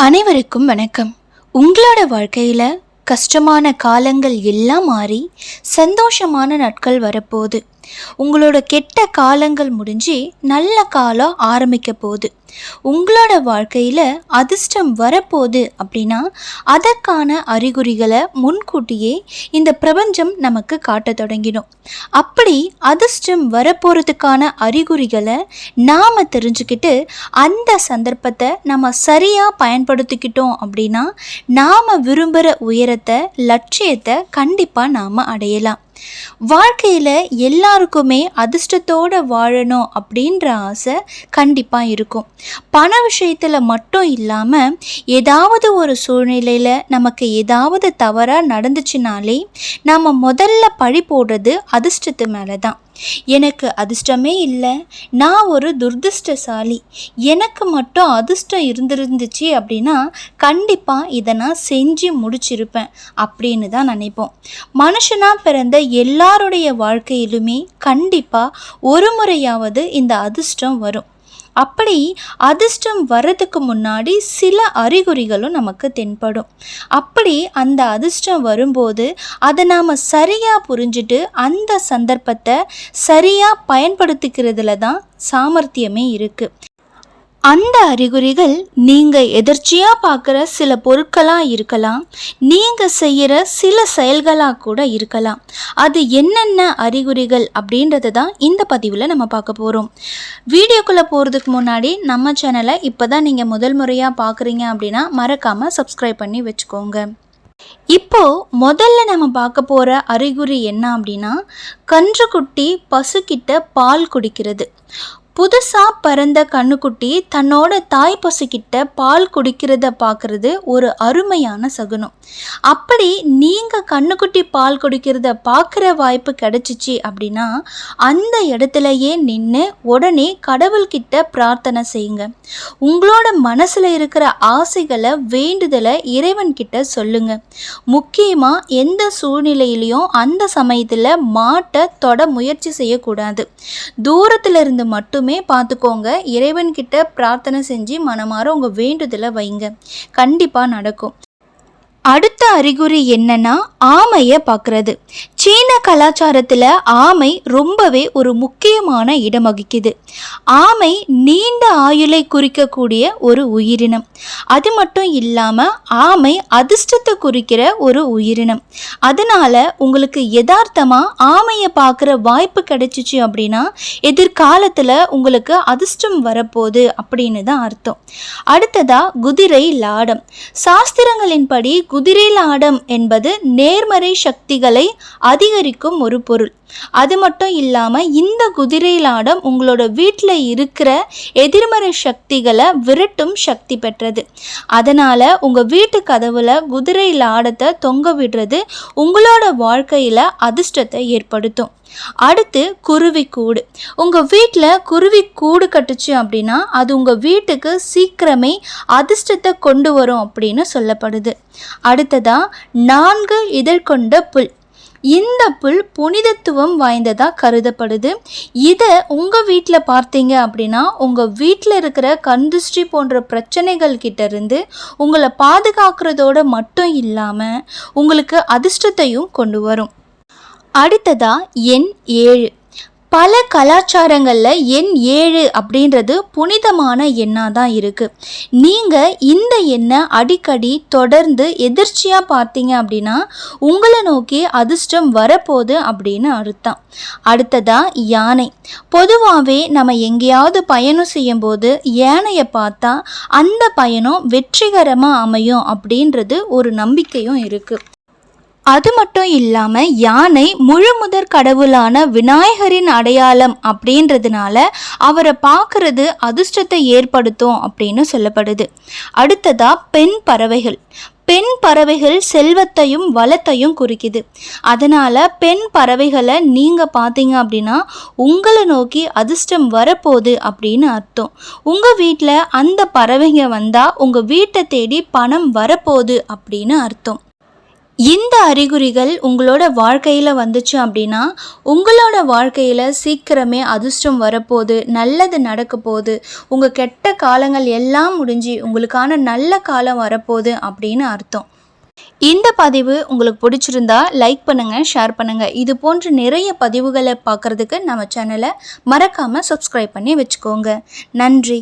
அனைவருக்கும் வணக்கம். உங்களோட வாழ்க்கையில் கஷ்டமான காலங்கள் எல்லாம் மாறி சந்தோஷமான நாட்கள் வரப்போகுது. உங்களோட கெட்ட காலங்கள் முடிஞ்சு நல்ல காலம் ஆரம்பிக்க போகுது. உங்களோட வாழ்க்கையில் அதிர்ஷ்டம் வரப்போகுது அப்படின்னா அதற்கான அறிகுறிகளை முன்கூட்டியே இந்த பிரபஞ்சம் நமக்கு காட்ட தொடங்கிடும். அப்படி அதிர்ஷ்டம் வரப்போகிறதுக்கான அறிகுறிகளை நாம் தெரிஞ்சுக்கிட்டு அந்த சந்தர்ப்பத்தை நம்ம சரியாக பயன்படுத்திக்கிட்டோம் அப்படின்னா நாம் விரும்புகிற உயரத்தை லட்சியத்தை கண்டிப்பாக நாம் அடையலாம். வாழ்க்கையில் எல்லாருக்குமே அதிர்ஷ்டத்தோடு வாழணும் அப்படின்ற ஆசை கண்டிப்பாக இருக்கும். பண விஷயத்தில் மட்டும் இல்லாமல் ஏதாவது ஒரு சூழ்நிலையில் நமக்கு ஏதாவது தவறாக நடந்துச்சுனாலே நம்ம முதல்ல பழி போடுறது அதிர்ஷ்டத்து மேலே தான் எனக்கு அதிர்ஷ்டமே இல்லை. நான் ஒரு துர்திர்ஷ்டசாலி எனக்கு மட்டும் அதிர்ஷ்டம் இருந்திருந்துச்சு அப்படின்னா கண்டிப்பாக இதை நான் செஞ்சு முடிச்சிருப்பேன் அப்படின்னு தான் நினைப்போம். மனுஷனாக பிறந்த எல்லாருடைய வாழ்க்கையிலுமே கண்டிப்பாக ஒரு முறையாவது இந்த அதிர்ஷ்டம் வரும். அப்படி அதிர்ஷ்டம் வர்றதுக்கு முன்னாடி சில அறிகுறிகளும் நமக்கு தென்படும். அப்படி அந்த அதிர்ஷ்டம் வரும்போது அதை நாம் சரியாக புரிஞ்சுட்டு அந்த சந்தர்ப்பத்தை சரியாக பயன்படுத்திக்கிறதுல தான் சாமர்த்தியமே இருக்குது அந்த அறிகுறிகள் நீங்கள் எதிர்ச்சியாக பார்க்குற சில பொருட்களாக இருக்கலாம். நீங்கள் செய்கிற சில செயல்களாக கூட இருக்கலாம். அது என்னென்ன அறிகுறிகள் அப்படின்றத தான் இந்த பதிவில் நம்ம பார்க்க போகிறோம் வீடியோக்குள்ளே போகிறதுக்கு முன்னாடி நம்ம சேனலை இப்போ தான் நீங்கள் முதல் முறையாக பார்க்குறீங்க அப்படின்னா மறக்காமல் சப்ஸ்கிரைப் பண்ணி வச்சுக்கோங்க. இப்போ முதல்ல நம்ம பார்க்க போகிற அறிகுறி என்ன அப்படின்னா கன்றுக்குட்டி பசுக்கிட்ட பால் குடிக்கிறது. புதுசாக பிறந்த கண்ணுக்குட்டி தன்னோட தாய் பசுக்கிட்ட பால் குடிக்கிறத பார்க்குறது ஒரு அருமையான சகுனம். அப்படி நீங்கள் கண்ணுக்குட்டி பால் குடிக்கிறத பார்க்குற வாய்ப்பு கிடைச்சிச்சு அப்படின்னா அந்த இடத்துலையே நின்று உடனே கடவுள்கிட்ட பிரார்த்தனை செய்யுங்க. உங்களோட மனசில் இருக்கிற ஆசைகளை வேண்டுதலை இறைவன்கிட்ட சொல்லுங்க. முக்கியமாக எந்த சூழ்நிலையிலையும் அந்த சமயத்தில் மாட்டை தொட முயற்சி செய்யக்கூடாது. தூரத்தில் இருந்து மட்டுமே எப்பவுமே பார்த்துக்கோங்க இறைவன்கிட்ட பிரார்த்தனை செஞ்சு மனமாற உங்கள் வேண்டுதலை வைங்க. கண்டிப்பாக நடக்கும். அடுத்த அறிகுறி என்னன்னா ஆமையை பார்க்குறது. சீன கலாச்சாரத்தில் ஆமை ரொம்பவே ஒரு முக்கியமான இடம் வகிக்குது. ஆமை நீண்ட ஆயுளை குறிக்கக்கூடிய ஒரு உயிரினம். அது மட்டும் இல்லாமல் ஆமை அதிர்ஷ்டத்தை குறிக்கிற ஒரு உயிரினம். அதனால் உங்களுக்கு யதார்த்தமாக ஆமையை பார்க்குற வாய்ப்பு கிடைச்சிச்சு அப்படின்னா எதிர்காலத்தில் உங்களுக்கு அதிர்ஷ்டம் வரப்போகுது அப்படின்னு தான் அர்த்தம். அடுத்ததாக குதிரை லாடம். சாஸ்திரங்களின்படி குதிரை லாடம் என்பது நேர்மறை சக்திகளை அதிகரிக்கும் ஒரு பொருள். அது மட்டும் இல்லாமல் இந்த குதிரைலாடம் உங்களோட வீட்டில் இருக்கிற எதிர்மறை சக்திகளை விரட்டும் சக்தி பெற்றது. அதனால் உங்கள் வீட்டு கதவில் குதிரை லாடத்தை தொங்க விடுறது உங்களோட வாழ்க்கையில் அதிர்ஷ்டத்தை ஏற்படுத்தும். அடுத்து குருவி கூடு. உங்கள் வீட்டில் குருவி கூடு கட்டுச்சு அப்படின்னா அது உங்கள் வீட்டுக்கு சீக்கிரமே அதிர்ஷ்டத்தை கொண்டு வரும் அப்படின்னு சொல்லப்படுது. அடுத்ததாக நான்கு இதழ்கொண்ட புல். இந்த புல் புனிதத்துவம் வாய்ந்ததாக கருதப்படுது. இதை உங்கள் வீட்டில் பார்த்தீங்க அப்படின்னா உங்கள் வீட்டில் இருக்கிற கந்துஷ்டி போன்ற பிரச்சனைகள் கிட்டேருந்து உங்களை பாதுகாக்கிறதோட மட்டும் இல்லாமல் உங்களுக்கு அதிர்ஷ்டத்தையும் கொண்டு வரும். அடுத்ததா எண் ஏழு. பல கலாச்சாரங்களில் எண் ஏழு அப்படின்றது புனிதமான எண்ணாக தான் இருக்குது நீங்கள் இந்த எண்ணை அடிக்கடி தொடர்ந்து எதிர்ச்சியாக பார்த்தீங்க அப்படின்னா உங்களை நோக்கி அதிர்ஷ்டம் வரப்போகுது அப்படின்னு அர்த்தம். அடுத்ததாக யானை. பொதுவாகவே நம்ம எங்கேயாவது பயணம் செய்யும்போது யானையை பார்த்தா அந்த பயணம் வெற்றிகரமாக அமையும் அப்படின்றது ஒரு நம்பிக்கையும் இருக்குது அது மட்டும் இல்லாமல் யானை முழு முதற் கடவுளான விநாயகரின் அடையாளம் அப்படின்றதுனால அவரை பார்க்கறது அதிர்ஷ்டத்தை ஏற்படுத்தும் அப்படின்னு சொல்லப்படுது. அடுத்ததா பெண் பறவைகள். பெண் பறவைகள் செல்வத்தையும் வளத்தையும் குறிக்குது. அதனால் பெண் பறவைகளை நீங்கள் பார்த்தீங்க அப்படின்னா உங்களை நோக்கி அதிர்ஷ்டம் வரப்போகுது அப்படின்னு அர்த்தம். உங்கள் வீட்டில் அந்த பறவைங்க வந்தால் உங்கள் வீட்டை தேடி பணம் வரப்போகுது அப்படின்னு அர்த்தம். இந்த அறிகுறிகள் உங்களோட வாழ்க்கையில் வந்துச்சு அப்படின்னா உங்களோட வாழ்க்கையில் சீக்கிரமே அதிர்ஷ்டம் வரப்போகுது நல்லது நடக்க போகுது உங்கள் கெட்ட காலங்கள் எல்லாம் முடிஞ்சு உங்களுக்கான நல்ல காலம் வரப்போகுது அப்படின்னு அர்த்தம். இந்த பதிவு உங்களுக்கு பிடிச்சிருந்தா லைக் பண்ணுங்கள் ஷேர் பண்ணுங்கள் இது போன்ற நிறைய பதிவுகளை பார்க்குறதுக்கு நம்ம சேனலை மறக்காமல் சப்ஸ்கிரைப் பண்ணி வச்சுக்கோங்க. நன்றி.